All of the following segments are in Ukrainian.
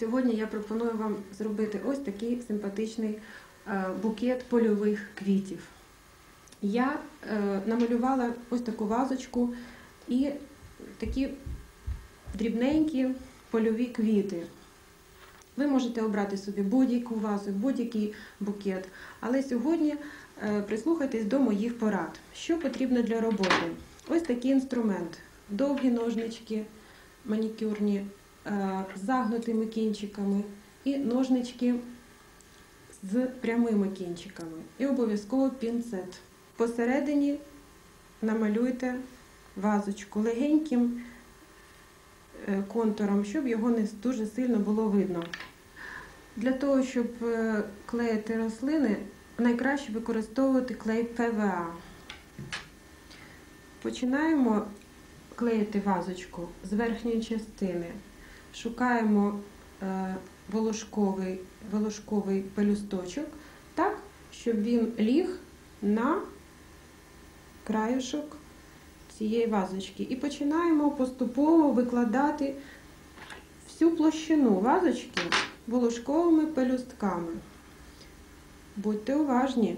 Сьогодні я пропоную вам зробити ось такий симпатичний е, букет польових квітів. Я е, намалювала ось таку вазочку і такі дрібненькі польові квіти. Ви можете обрати собі будь-яку вазу, будь-який букет. Але сьогодні е, прислухайтесь до моїх порад. Що потрібно для роботи? Ось такий інструмент. Довгі ножнички манікюрні загнутими кінчиками і ножнички з прямими кінчиками. І обов'язково пінцет. Посередині намалюйте вазочку легеньким е, контуром, щоб його не дуже сильно було видно. Для того, щоб е, клеїти рослини, найкраще використовувати клей ПВА. Починаємо клеїти вазочку з верхньої частини. Шукаємо е, волошковий, волошковий пелюсточок так, щоб він ліг на краюшок цієї вазочки. І починаємо поступово викладати всю площину вазочки волошковими пелюстками. Будьте уважні.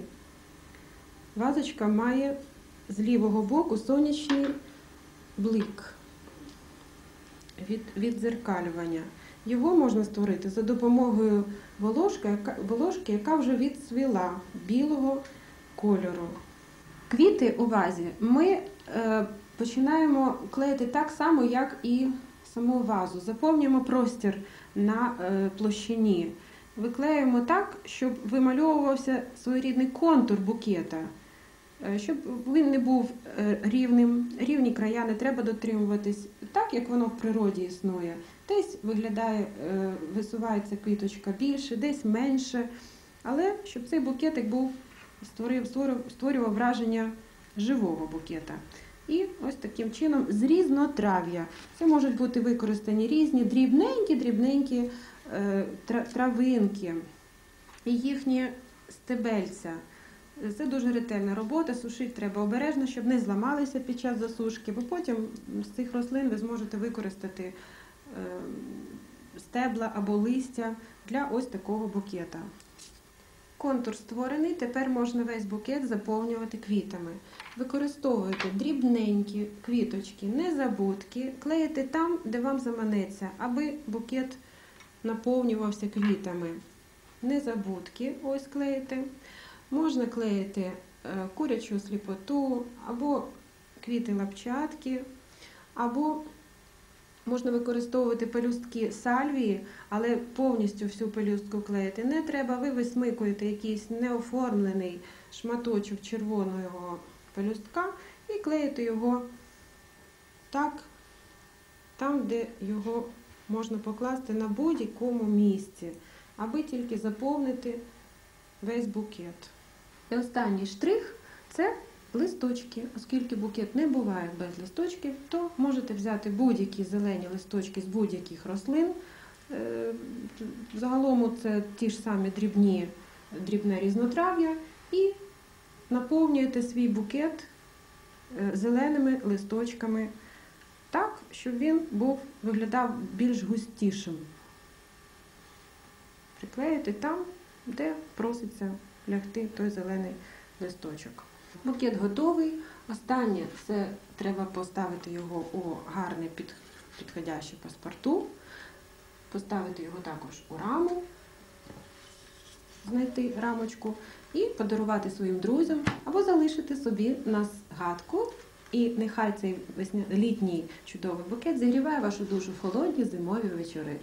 Вазочка має з лівого боку сонячний блик від віддзеркалювання. Його можна створити за допомогою волошки, волошки, яка вже відцвіла білого кольору. Квіти у вазі ми е, починаємо клеїти так само, як і саму вазу. Заповнюємо простір на е, площині. Виклеюємо так, щоб вимальовувався своєрідний контур букета. Е, Щоб він не був е, рівним, рівні края не треба дотримуватись так, як воно в природі існує. Десь виглядає, е, висувається квіточка більше, десь менше. Але щоб цей букетик був створив, створив, створював враження живого букета. І ось таким чином з різнотрав'я. Це можуть бути використані різні дрібненькі-дрібненькі травинки і їхні стебельця. Це дуже ретельна робота. Сушити треба обережно, щоб не зламалися під час засушки, бо потім з цих рослин ви зможете використати е, стебла або листя для ось такого букета. Контур створений, тепер можна весь букет заповнювати квітами. Використовуйте дрібненькі квіточки, незабудки, клеїте там, де вам заманеться, аби букет наповнювався квітами. Незабудки, ось клеїте. Можна клеїти е, курячу сліпоту, або квіти лапчатки, або можна використовувати пелюстки сальвії, але повністю всю пелюстку клеїти не треба. Ви висмикуєте якийсь неоформлений шматочок червоного пелюстка і клеїте його так, там, де його можна покласти на будь-якому місці, аби тільки заповнити весь букет. І останній штрих це листочки. Оскільки букет не буває без листочків, то можете взяти будь-які зелені листочки з будь-яких рослин. Е, Загалом це ті ж самі дрібні, дрібне різнотрав'я і наповнюєте свій букет е, зеленими листочками так, щоб він був, виглядав більш густішим. Приклеїте там, де проситься лягти той зелений листочок. Букет готовий. Останнє це треба поставити його у гарне під, підходяще паспорту, поставити його також у раму, знайти рамочку і подарувати своїм друзям або залишити собі на згадку. І нехай цей літній чудовий букет зігріває вашу душу в холодні зимові вечори.